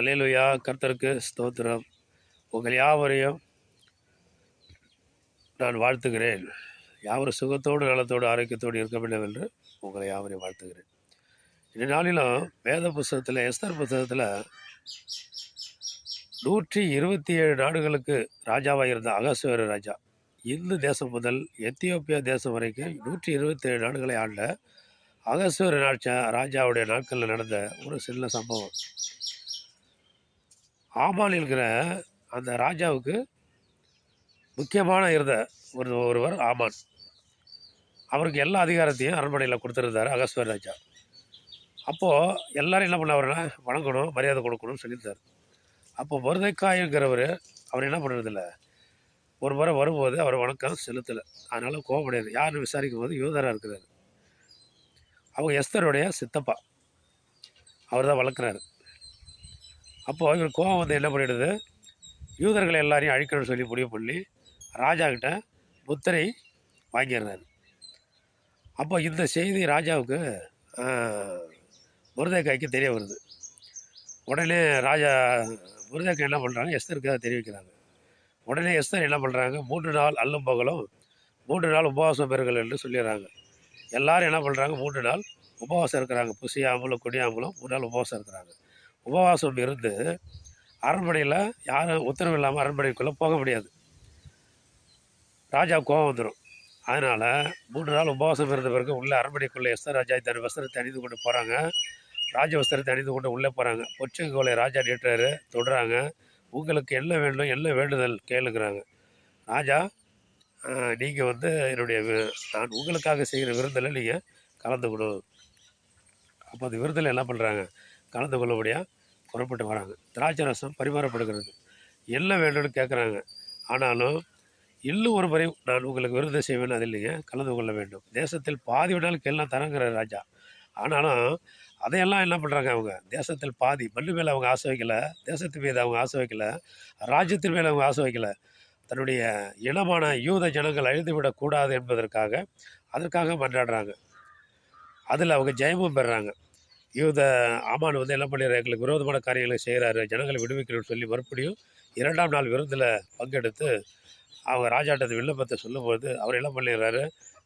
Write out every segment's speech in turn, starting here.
அலையலுயா கர்த்தருக்கு ஸ்தோத்திரம். உங்கள் யாவரையும் நான் வாழ்த்துகிறேன். யாவரும் சுகத்தோடு நலத்தோடு ஆரோக்கியத்தோடு இருக்க வேண்டும் என்று உங்களை யாவரையும் வாழ்த்துகிறேன். இந்த நாளிலும் வேத புஸ்தகத்தில் எஸ்தர் புஸ்தகத்தில் நூற்றி இருபத்தி ஏழு நாடுகளுக்கு ராஜாவாக இருந்த அகஸ்வேர ராஜா. இந்து தேசம் முதல் எத்தியோப்பியா தேசம் வரைக்கும் நூற்றி இருபத்தி ஏழு நாடுகளை ஆண்ட அகஸ்வேர ராஜா ராஜாவுடைய நாட்களில் நடந்த ஒரு சின்ன சம்பவம். ஆமான் இருக்கிற அந்த ராஜாவுக்கு முக்கியமான இருந்த ஒரு ஒருவர் ஆமான். அவருக்கு எல்லா அதிகாரத்தையும் அரண்மனையில் கொடுத்துருந்தாரு அகஸ்வர் ராஜா. அப்போது எல்லோரும் என்ன பண்ணவர்னா வணங்கணும் மரியாதை கொடுக்கணும்னு சொல்லியிருந்தார். அப்போ மருதைக்காய்ங்கிறவர் அவர் என்ன பண்ணுறதில்ல ஒரு முறை வரும்போது அவர் வணக்கம் செலுத்தலை. அதனால் கோவப்படையாது யாருன்னு விசாரிக்கும் போது யூதராக இருக்கிறார். அவங்க எஸ்தருடைய சித்தப்பா. அவர் தான் வளர்க்குறாரு. அப்போது இவர் கோவம் வந்து என்ன பண்ணிடுது? யூதர்களை எல்லாரையும் அழிக்கணும்னு சொல்லி முடிவு பண்ணி ராஜா கிட்ட முத்திரை வாங்கிடுறாரு அப்போ இந்த செய்தி ராஜாவுக்கு முருதைக்காய்க்கு தெரிய வருது. உடனே ராஜா முருதைக்காய் என்ன பண்ணுறாங்க எஸ்தருக்கு அதை தெரிவிக்கிறாங்க. உடனே எஸ்தர் என்ன பண்ணுறாங்க மூன்று நாள் அல்லும் பகலும் மூன்று நாள் உபவாசம் பெறுங்கள் என்று சொல்லிடுறாங்க. எல்லாரும் என்ன பண்ணுறாங்க மூன்று நாள் உபவாசம் இருக்கிறாங்க. புசியாமலும் குடியாமலும் மூணு நாள் உபவாசம் இருக்கிறாங்க. உபவாசம் இருந்து அரண்மனையில் யாரும் உத்தரவு இல்லாமல் அரண்மனைக்குள்ளே போக முடியாது. ராஜா கோவம் வந்துடும் அதனால் மூன்று நாள் உபவாசம் இருந்த பிறகு உள்ளே அரண்மனைக்குள்ளே எஸ்தர் ராஜா தன் வஸ்திரத்தை அணிந்து கொண்டு போகிறாங்க ராஜ வஸ்திரத்தை அணிந்து கொண்டு உள்ளே போகிறாங்க பொச்சங்கோலை ராஜா நீட்டுறாரு தொடுறாங்க. உங்களுக்கு என்ன வேண்டும் என்ன வேண்டுதல்? கேளுங்கிறாங்க. ராஜா நீங்கள் வந்து என்னுடைய நான் உங்களுக்காக செய்கிற விருந்தில் நீங்கள் கலந்துக்கணும். அப்போ அந்த விருந்தில் என்ன பண்ணுறாங்க கலந்து கொள்ளும்படியாக புறப்பட்டு வராங்க. திராட்சை ரசம் பரிமாறப்படுகிறது. என்ன வேண்டும்னு கேட்குறாங்க ஆனாலும் இன்னும் ஒரு முறை நான் உங்களுக்கு விருது செய்வேன் அது இல்லைங்க கலந்து கொள்ள வேண்டும். தேசத்தில் பாதி விடாலும் எல்லாம் தரங்கிற ராஜா. ஆனாலும் அதையெல்லாம் என்ன பண்ணுறாங்க அவங்க? தேசத்தில் பாதி மண்ணு மேலே அவங்க ஆசை வைக்கல தேசத்து மீது அவங்க ஆசை வைக்கல ராஜ்யத்தின் மேலே அவங்க ஆசை வைக்கல. தன்னுடைய இனமான யூத ஜனங்கள் அழிந்து விடக்கூடாது என்பதற்காக அதற்காக மன்றாடுறாங்க. அதில் அவங்க ஜெயமும் பெறுறாங்க. யூத ஆமான் வந்து என்ன பண்ணிடுறாரு? எங்களுக்கு விரோதமான காரியங்களை செய்கிறாரு ஜனங்களை விடுவிக்கணும்னு சொல்லி மறுபடியும் இரண்டாம் நாள் விருந்தில் பங்கெடுத்து அவங்க ராஜாட்டத்து விண்ணப்பத்தை சொல்லும்போது அவர் என்ன பண்ணிடுறாரு?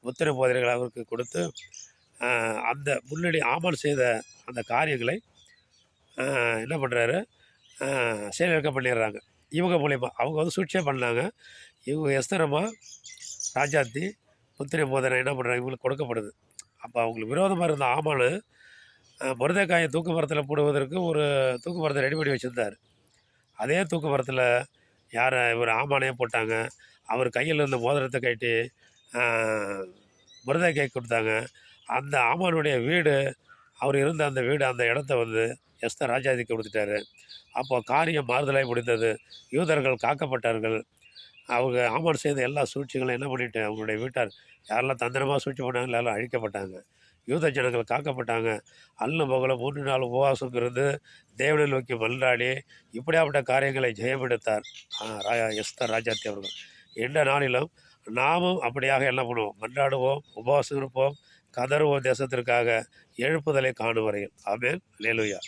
முத்திரை போதனைகள் அவருக்கு கொடுத்து அந்த முன்னாடி ஆமான் செய்த அந்த காரியங்களை என்ன பண்ணுறாரு செயலிழக்க பண்ணிடுறாங்க. இவங்க மூலிமா அவங்க வந்து சூழ்ச்சியாக பண்ணாங்க. இவங்க எஸ்தரமாக ராஜாத்தி முத்திரை போதனை என்ன பண்ணுறாங்க இவங்களுக்கு கொடுக்கப்படுது. அப்போ அவங்களுக்கு விரோதமாக இருந்த ஆமானு மருதக்காயை தூக்கு மரத்தில் போடுவதற்கு ஒரு தூக்கு மரத்தை ரெடி பண்ணி வச்சுருந்தார். அதே தூக்கு மரத்தில் யார் இவர் ஆமானையே போட்டாங்க. அவர் கையில் இருந்த மோதிரத்தை கட்டி முருதைக்காய் கொடுத்தாங்க. அந்த ஆமானுடைய வீடு அவர் இருந்த அந்த வீடு அந்த இடத்த வந்து எஸ்தர் ராஜாதிக்கு கொடுத்துட்டாரு. அப்போ காரியம் மாறுதலாய் முடிந்தது. யூதர்கள் காக்கப்பட்டார்கள். அவங்க ஆமான் செய்த எல்லா சூழ்ச்சிகளும் என்ன பண்ணிட்டு அவங்களுடைய வீட்டார் யாரெல்லாம் தந்திரமாக சூழ்ச்சி பண்ணாங்களோ எல்லாம் அழிக்கப்பட்டாங்க. யூத ஜனங்கள் காக்கப்பட்டாங்க. அல்லும் பகலும் மூன்று நாள் உபவாசம் இருந்து தேவனை நோக்கி மன்றாடி இப்படியாப்பட்ட காரியங்களை ஜெயமெடுத்தார் ராஜா எஸ்தர் ராஜாத்தி அவர்கள். எந்த நாளிலும் நாமும் அப்படியாக என்ன பண்ணுவோம்? மன்றாடுவோம் உபவாசம் இருப்போம் கதறுவோம் தேசத்திற்காக எழுப்புதலை காணும் வரையில் ஆமேன். லேலுயா